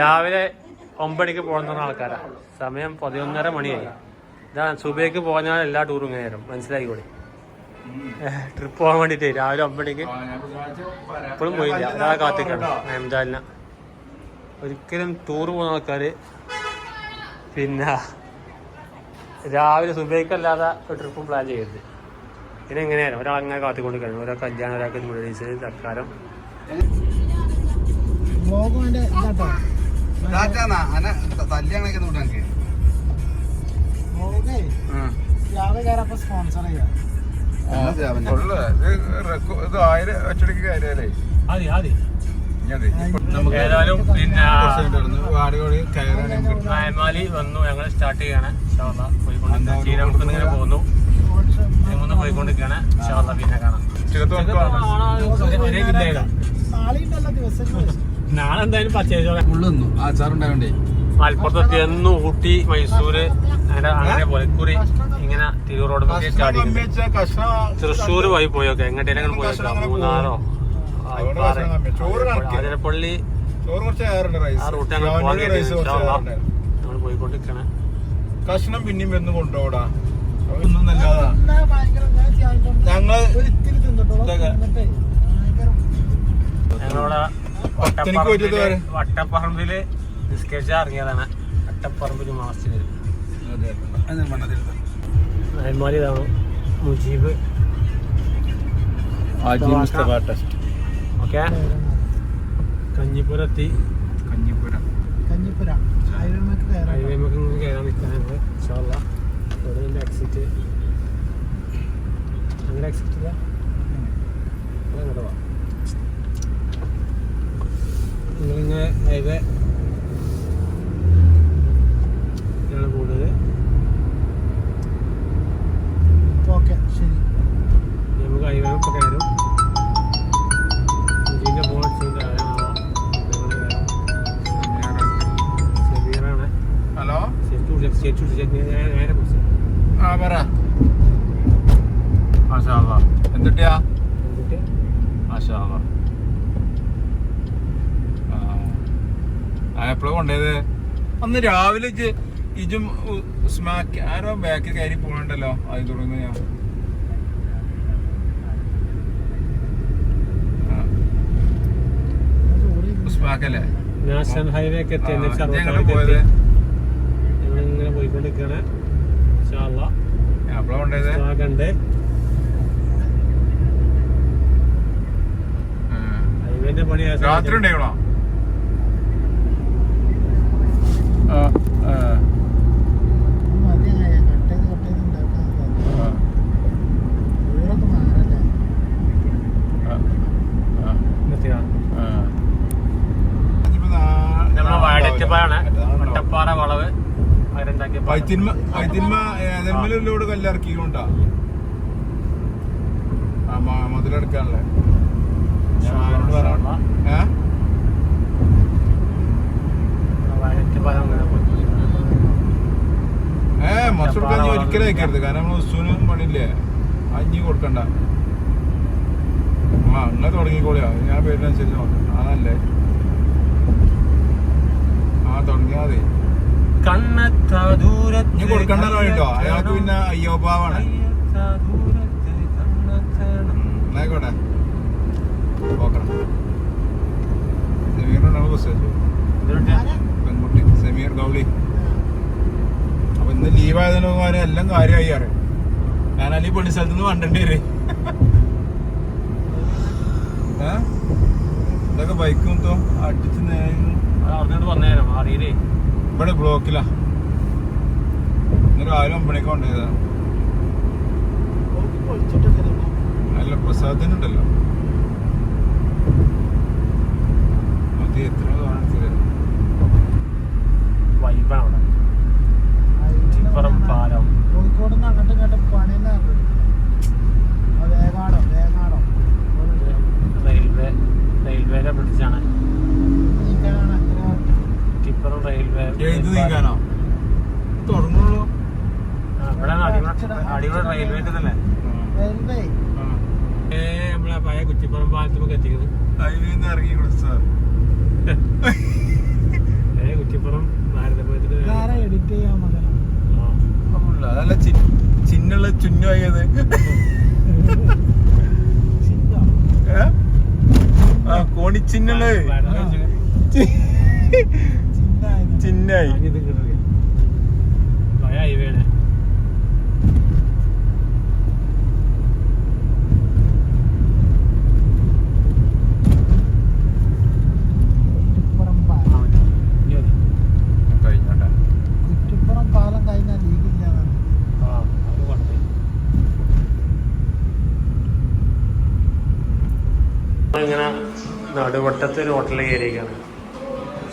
രാവിലെ ഒമ്പണിക്ക് പോകുന്ന ആൾക്കാരാ. സമയം പതിനൊന്നര മണിയായി. ഇതാ സുബൈക്ക് പോകാൻ എല്ലാ ടൂറും ഇങ്ങനെ വരും. മനസ്സിലായിക്കോളി. ട്രിപ്പ് പോകാൻ വേണ്ടിട്ട് രാവിലെ ഒമ്പണിക്ക് ഇപ്പോഴും പോയില്ല. അതാ കാത്തിക്കണം അഹമ്മദാലിന ഒരിക്കലും ടൂർ പോകുന്ന ആൾക്കാർ പിന്നെ രാവിലെ സുബൈക്കല്ലാതെ ഒരു ട്രിപ്പും പ്ലാൻ ചെയ്യരുത്. പിന്നെ എങ്ങനെയായിരുന്നു ഒരാൾ അങ്ങനെ കാത്തിക്കൊണ്ട് കഴിയും ഒരാൾ കല്യാണം ഒരാൾക്ക് മുരളീസ് രാവിലെ കയറപ്പോ സ്പോൺസർ ചെയ്യാം. ഇത് ആയിരം ഒറ്റടിക്ക് കാര്യല്ലേ ആദ്യം ആദ്യം. നമുക്ക് ഏതായാലും പിന്നെ നായന്മാലി വന്നു ഞങ്ങൾ സ്റ്റാർട്ട് ചെയ്യാണ്. ഷാള പോയിക്കൊണ്ട് ചീരമുക്ക് ഇങ്ങനെ പോകുന്നു. ഇങ്ങനെ പോയിക്കൊണ്ടിരിക്കുകയാണ്. ഷാള പിന്നെ കാണാം. ഒരേ ജില്ലയിലാണ് നാളെ എന്തായാലും പച്ചേച്ചോളെ ഉള്ളു ആച്ചാറുണ്ടായോണ്ടേ മലപ്പുറത്തെത്തി എന്നു ഊട്ടി മൈസൂര് അങ്ങനെ അങ്ങനെ പോലക്കുറി ഇങ്ങനെ തിരൂർ റോഡ് തൃശ്ശൂർ വഴി പോയൊക്കെ എങ്ങോട്ടേലും പോയൊക്കെ മൂന്നാറോ അതിരപ്പള്ളി ആ റൂട്ട് ഞങ്ങൾ പോകാൻ നമ്മൾ പോയിക്കൊണ്ടിരിക്കണേ. കഷ്ണം പിന്നെയും വന്ന് കൊണ്ടുപോടാ. ഞങ്ങൾ ഒരിത്തിരി വട്ടപ്പറമ്പിൽ. വട്ടപ്പറമ്പിൽ നിസ്കരിച്ചാ ഇറങ്ങിയതാണ് വട്ടപ്പറമ്പിൽ അയൽമാരി ഇതാണ്. മുജീബ്. ഓക്കെ. കഞ്ഞിപ്പുരത്തി. കഞ്ഞിപ്പുര. കഞ്ഞിപ്പുര. കയറാം. ഹൈവേ നമുക്ക് ഇങ്ങനെ കയറാൻ നിൽക്കാനുണ്ട് ഇൻഷാല്ല ഇവിടെ എക്സിറ്റ് അങ്ങനെ എക്സിറ്റ് ഇല്ല. അങ്ങോട്ട് പോവാം നിങ്ങളിങ്ങനെ ഹൈവേ കൂടുതൽ ഓക്കെ ശരി. നമുക്ക് ഹൈവേ ഒക്കെ കയറും ഇതിന്റെ സെബീറാണ് ഹലോ? എന്തുട്ടിയാ എപ്പോഴും കൊണ്ടേത് അന്ന് രാവിലെ ഇജും സ്മാക്ക് ആരോ ബാക്കിൽ കയറി പോകണ്ടല്ലോ അതിൽ തുടങ്ങുന്നു ഞാൻ സ്മാക്കല്ലേ നാഷണൽ ഹൈവേ ഒക്കെ എത്തി ഞങ്ങളിങ്ങനെ കണ്ട് ഹൈവേന്റെ പണി ആ രാത്രി ഉണ്ടായിക്കണോ ഒട്ടപ്പാറ വളവ്. അവരുണ്ടാക്കിയ പാലം. പൈത്തിന്മ പൈത്തിന്മ ഏതെങ്കിലും കല്ലിറക്കിക്കൊണ്ടാ. മുതലെടുക്കാനല്ലേ? ഞാൻ ഏ മസൂർ. ഏ ഒരിക്കലും അയക്കരുത് കാരണം നമ്മൾ ഉസ്സൂനും പണിയില്ലേ? അഞ്ഞി കൊടുക്കണ്ട. ആ അങ്ങനെ തുടങ്ങിക്കോളിയാ ഞാൻ പേരിനനുസരിച്ച് നോക്കാം. അതല്ലേ ആ തുടങ്ങിയാ മതി. ഇനി കൊടുക്കണ്ടെന്ന് കേട്ടോ. അയാൾക്ക് പിന്നെ അയ്യോ പാവാണ്. എന്നായിക്കോട്ടെ. നോക്കണം സെമീറിനാണ് ബസ് സെമീർ ഗൗളി. അപ്പൊ ഇന്ന് ലീവ് ആയതിന് എല്ലാം കാര്യമായി അറിയാം. ഞാൻ അല്ലെങ്കിൽ പണി സ്ഥലത്ത് നിന്ന് വണ്ടേണ്ടി വരെ? ഇതൊക്കെ ബൈക്ക് മൊത്തം അടിച്ച് അറിയില്ലേ? ഇവിടെ ബ്ലോക്കിലാ. ഇന്ന് രാവിലെ ഒമ്പണിക്ക് കൊണ്ടുപോയതാ. അല്ല പ്രസാദത്തിനുണ്ടല്ലോ. അത് എത്ര വൈബാണ് അവിടെ ചിപ്പറം പാലം കോഴിക്കോട് നിന്ന് അങ്ങോട്ടും ഇങ്ങോട്ടും വേഗാടോ വേഗാടോ. റെയിൽവേ റെയിൽവേയുടെ പിടിച്ചാണ് ടിപ്പറും റെയിൽവേ തുടങ്ങുള്ളൂ. ഇവിടെ അടിപൊളി റെയിൽവേന്റെ തന്നെ. റെയിൽവേ. നമ്മളെ പഴയ കുറ്റിപ്പുറം പാലത്തുമൊക്കെ എത്തിക്കുന്നത്. നിന്ന് ഇറങ്ങി കൊടുത്തു സാർ. കുറ്റിപ്പുറം എഡിറ്റ് ചെയ്യാൻ അതല്ല ചിന്നുള്ള ചുഞ്ഞായത് ആ ചിന്നായി. ഭയ ഹൈവേണേ ഇങ്ങനെ നടുവട്ടത്തെ ഒരു ഹോട്ടലിൽ കയറിയിരിക്കുകയാണ്.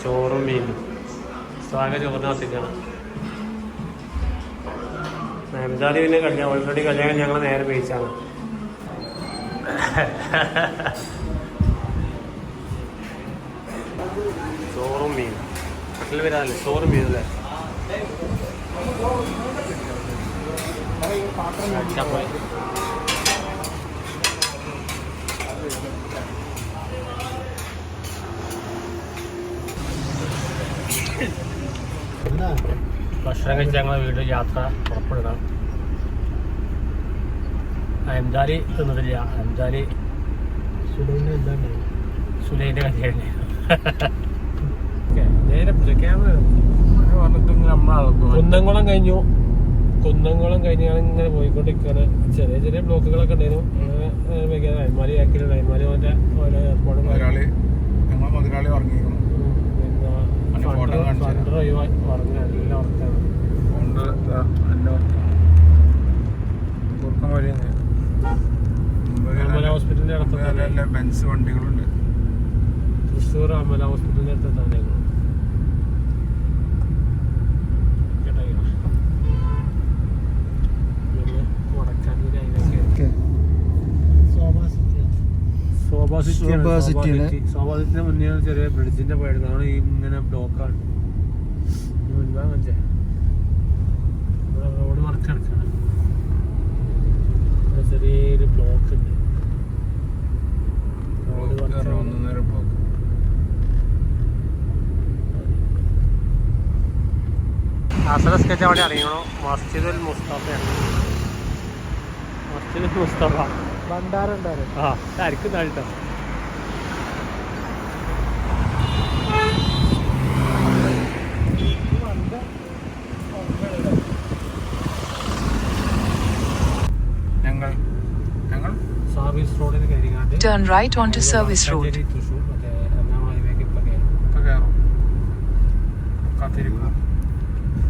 ചോറും മീനും. സാഗ ചോറിന് കത്തിക്കണം. നൈമിതാലി പിന്നെ കല്യാണം ഓൾറെഡി കല്യാണം ഞങ്ങൾ നേരെ പേയിച്ചാണ്. ചോറും മീൻ ഹോട്ടലിൽ വരാല്ലേ ചോറും മീൻ അല്ലേ? അടിച്ചാ ഭക്ഷണം കഴിച്ച് ഞങ്ങൾ വീട് യാത്ര പുറപ്പെടുകയാണ്. അഹമ്മദാലി തിന്നതില്ല എന്താണ്? സുലൈന്റെ കല്യാണം. കുന്നംകുളം കഴിഞ്ഞു. കുന്നംകുളം കഴിഞ്ഞാണ് ഞാൻ ഇങ്ങനെ പോയിക്കൊണ്ടിരിക്കുകയാണ്. ചെറിയ ചെറിയ ബ്ലോക്കുകളൊക്കെ ഉണ്ടായിരുന്നു. അങ്ങനെ വൈകാതെ ആക്കിയിട്ടുണ്ട്. അയമാലി അവന്റെ ഓരോ എയർപോർട്ട് ബെൻസ് വണ്ടികളുണ്ട്. തൃശ്ശൂർ അമല ഹോസ്പിറ്റലിന്റെ അടുത്ത് തന്നെ ശോഭാ സിറ്റി ശോഭാ ശോഭാ സിറ്റിയാണ്. ശോഭാ സിറ്റിന്റെ മുന്നേ ചെറിയ ബ്രിഡ്ജിന്റെ പോയത് കാരണം ഈ ഇങ്ങനെ ബ്ലോക്കാണ് മുൻപാ മറ്റേ. റോഡ് മറച്ചെടുക്കാണ് ഇവിടെ ചെറിയൊരു ബ്ലോക്ക് ഉണ്ട്. റോഡ് മറച്ച് ഒന്നര ബ്ലോക്ക് അസല സ്കെച്ച് അവിടെ അറിയണോ. മസ്ജിദുൽ മുസ്തഫയാണ്. മസ്ജിദുൽ മുസ്തഫ. ഭണ്ഡാരം ആ ആയിരിക്കും താഴ്ത്ത Turn right onto Service Road. Manjeri, Thrissur മറ്റേ എറണാകുളം ഹൈവേക്ക് ഇപ്പൊ കയറും ഇപ്പൊ കയറും കാത്തിരിക്കും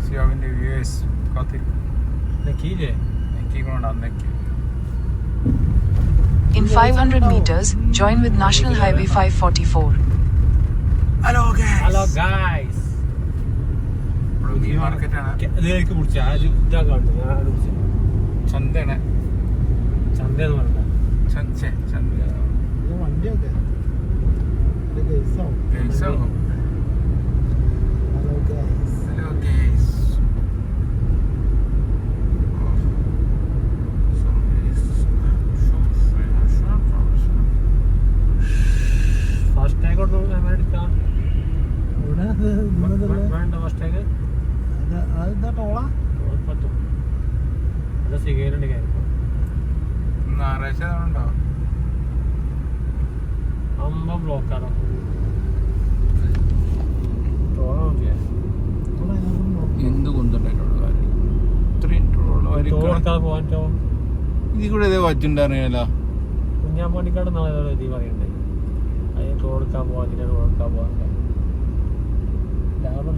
സിയാവിൻ്റെ യു എസ് കാത്തിരിക്കും നെക്കിയില്ലേ നെക്കിക്കൊണ്ടാ നെക്കി In 500 meters, join with National Highway 544. Hello hello guys ഇവിടെ മീൻ മാർക്കറ്റാണ് ഇതിലേക്ക് പിടിച്ച ആ ഒരു ഇതാ കാണുന്നത് ഞാൻ അത് പിടിച്ചത്. ചന്തയാണ് ചന്തയെന്ന് പറഞ്ഞ ചന്ത ചന്ത ഇത് വണ്ടിയൊക്കെ ഇത് ഗൈസാവും ഗൈസാവും ഹലോ ഇതിൽ കൂടെ ഇതേ നാളെ പറയണ്ടേ അതിന് ഇതിനെ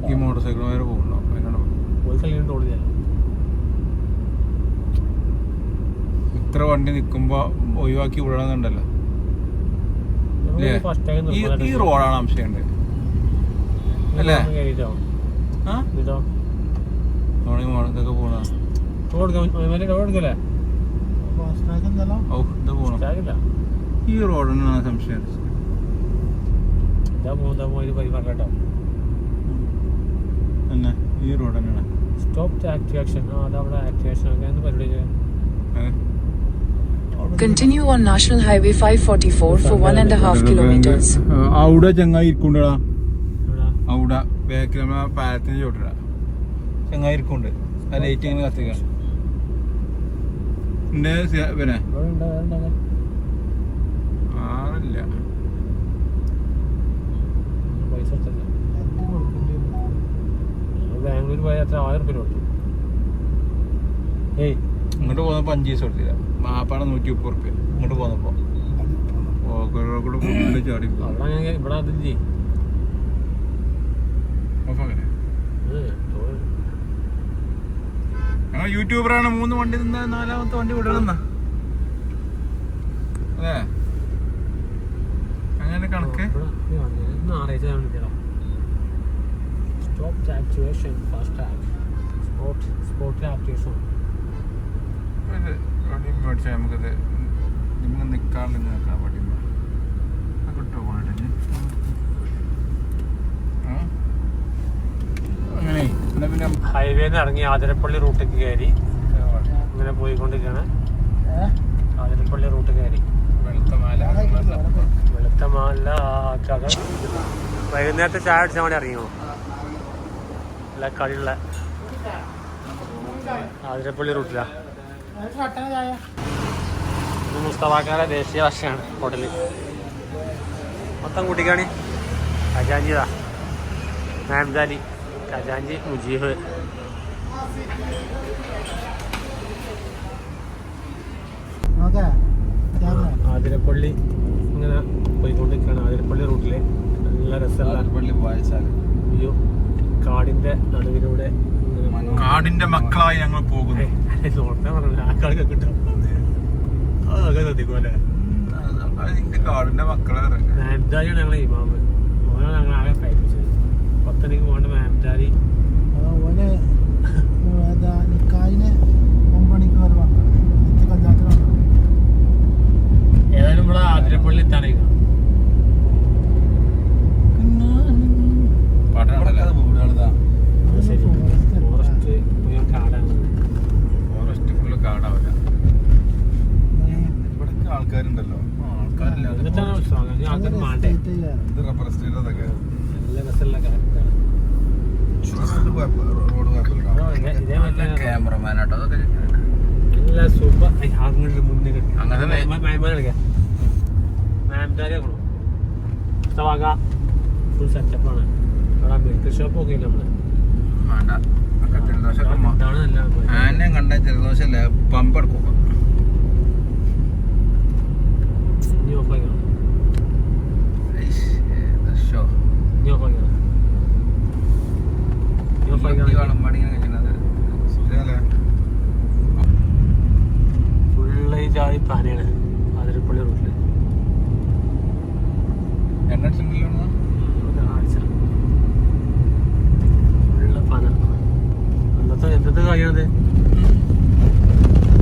ഈ മോട്ടോർ സൈക്കിൾ വരെ പോകുന്നുണ്ടോ? പോയി കളിക്കാൻ ഇത്ര വണ്ടി നിക്കുമ്പോ ഒഴിവാക്കി വിടണമെന്നുണ്ടല്ലോ ഈ റോഡാണ് അംശമുണ്ട് അല്ലേ? ഇതൊക്കെ പോണ ഈ റോഡിനാണ് സംശയം ഈ റോഡ് തന്നെയാണ്. സ്റ്റോപ്പ് ആക്ടിവേഷൻ ആ അതവിടെ ആക്ടിവേഷൻ ഒക്കെ പരിപാടി Continue on National Highway 544 for one and a half kilometers. അവിടെ ചങ്ങായി ഇരിക്കുണ്ടടാ അവിടെ ബാക്കിൽ നമ്മളെ പാലത്തിന് ചോട്ടിടാ ചങ്ങായി ഇരിക്കുണ്ട് ആ ലൈറ്റ് ഇങ്ങനെ കത്തിക്കണം. പിന്നെ? ആറില്ല ബാംഗ്ലൂർ പോയ അത്ര ആയിരം രൂപ കൊടുത്തു. ഏയ്. ഇങ്ങോട്ട് പോന്നപ്പോ അഞ്ച് ദിവസം കൊടുത്തില്ല. മാപ്പാടെ നൂറ്റി മുപ്പത് റുപ്യ ഇങ്ങോട്ട് പോന്നപ്പോ ഓക്കോടെ ഫുള്ള് ചാടി ഇവിടെ അതില്ലേ? ഓഫാക്കല്ലേ? യൂട്യൂബറാണ് മൂന്ന് വണ്ടി നിന്ന് നാലാമത്തെ വണ്ടി വിടണം അതെ അങ്ങനെ കണക്ക്? സ്റ്റോപ്പ് ആക്ടിവേഷൻ ഫാസ്റ്റ് ആക്ടിവേഷൻ വണ്ടി മേടിച്ചാൽ നമുക്കത് നിങ്ങൾ നിൽക്കാണ്ട് നിൽക്കാം വണ്ടി കിട്ടുമോ പോയിട്ട് പിന്നെ ഇറങ്ങി ആതിരപ്പള്ളി റൂട്ടിലേക്ക് കയറി. ഇങ്ങനെ പോയിക്കൊണ്ടിരിക്കുകയാണ് ആതിരപ്പള്ളി റൂട്ട് കയറി. വെളുത്തമാല വെളുത്തമാല വെളുത്ത മാല കഥ വൈകുന്നേരത്തെ ചായ അടിച്ചാൽ വേണ്ടി ഇറങ്ങിയോ അല്ല കളിയുള്ള ആതിരപ്പള്ളി റൂട്ടിലാ മുസ്തവാക്കാരെ ചായ. ഇത് മുസ്തഫാക്കാരുടെ ദേശീയ ഭാഷയാണ് ഹോട്ടലിൽ മൊത്തം കൂട്ടിക്കാണി. അജാഞ്ചിതാ. മാംദാലി ഖജാഞ്ചി മുജീബ് ആതിരപ്പള്ളി ഇങ്ങനെ പോയിക്കൊണ്ടിരിക്കുകയാണ്. ആതിരപ്പള്ളി റൂട്ടിൽ നല്ല രസമുള്ള വായിച്ചാൽ വ്യൂ. കാടിന്റെ നടുവിലൂടെ കാടിന്റെ മക്കളായി ഞങ്ങൾ പോകുന്നു. ഏയ്, നോർത്താ പറഞ്ഞില്ല ആ കളിയൊക്കെ കിട്ടും. അതൊക്കെ ശ്രദ്ധിക്കും കാടിന്റെ മക്കളെ ഞങ്ങളെ ഇമാമ്. ഇത് റബ്ബർ എസ്റ്റേറ്റ് അതൊക്കെ മറ്റേ ക്യാമറമാനാട്ടോ അതൊക്കെ. നല്ല സൂപ്പർ അങ്ങോട്ട് മുന്നിൽ അങ്ങനെ. മായ്മാൻ കളിക്കാം മാംദാലി ആക്കണോ ഇഷ്ടമാക ഫുൾ സെറ്റപ്പാണ് അവിടെ മെഡിക്കൽ ഷോപ്പ് ഒക്കെ ഇല്ല നമ്മൾ? വേണ്ട. കണ്ട ജലദോഷമല്ല പമ്പ് എടുക്കുക ഇനി ഓഫ് ആക്കണം ഷോ ഇനി ഓഫ് ആക്കണം ഇനി ഓഫ് ആക്കണം ഫുള്ള് ഈ ജാതി പാനയാണ് അതിരപ്പള്ളി റൂട്ടിൽ ഫുള്ള് പന അന്നത്തെ എന്തത്തെ കായാണത്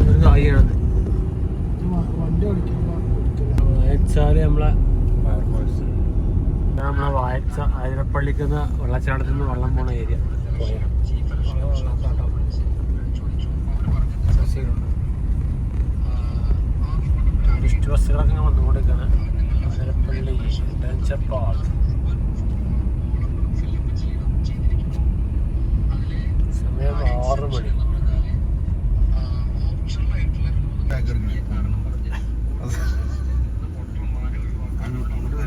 ഒരു കായാണത് വണ്ടി ഓടിക്കുമ്പോ വായച്ചാൽ നമ്മളെ നമ്മളെ വായച്ച അതിരപ്പള്ളിക്ക് വെള്ളച്ചാട്ടത്തിൽ നിന്ന് വെള്ളം പോണ ഏരിയ. ടൂറിസ്റ്റ് ബസ്സുകളൊക്കെ ഇങ്ങനെ വന്നുകൊണ്ടിരിക്കുകയാണ് അതിരപ്പള്ളി അഡ്വഞ്ചർ പാർക്ക് സമയം ആറ് മണി.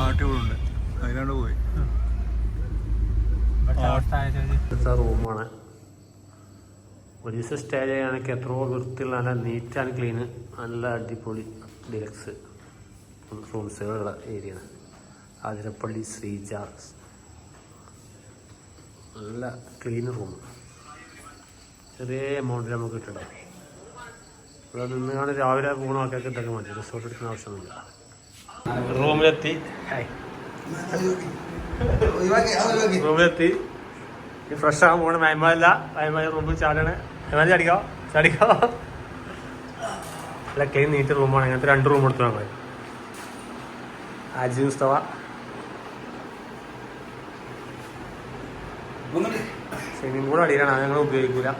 ആട്ടുകളുണ്ട്. അതിനാണ്ട് പോയി റൂമാണ്. ഒരു ദിവസം സ്റ്റേ ചെയ്യുകയാണെങ്കിൽ എത്രയോ വൃത്തിയുള്ള നല്ല നീറ്റ് ആൻഡ് ക്ലീന് നല്ല അടിപൊളി ഡിലക്സ് റൂംസുകളുള്ള ഏരിയ ആതിരപ്പള്ളി ശ്രീജ നല്ല ക്ലീൻ റൂം ചെറിയ എമൗണ്ടിൽ നമുക്ക് കിട്ടണം ഇവിടെ നിന്നാണ് രാവിലെ പോകണമൊക്കെ ആൾക്കാർക്ക് ഇതൊക്കെ മതി. റിസോർട്ട് എടുക്കുന്ന ആവശ്യമൊന്നുമില്ല. റൂമിലെത്തി. റൂമിലെത്തി. ഫ്രഷ് ആകാൻ പോകണം മയമ്മല്ല മയമായ റൂമിൽ ചാടണേ. മയമാല ചാടിക്കോ? ചാടിക്കോ? അല്ല ക്ലീൻ നീറ്റ് റൂമാണ്. അങ്ങനത്തെ രണ്ട് റൂം എടുത്തു നമ്മൾ ആജി മുസ്തവ സ്വിമ്മിംഗ് പൂൾ അടിയിലാണ്. അത് ഞങ്ങൾ ഉപയോഗിക്കൂല.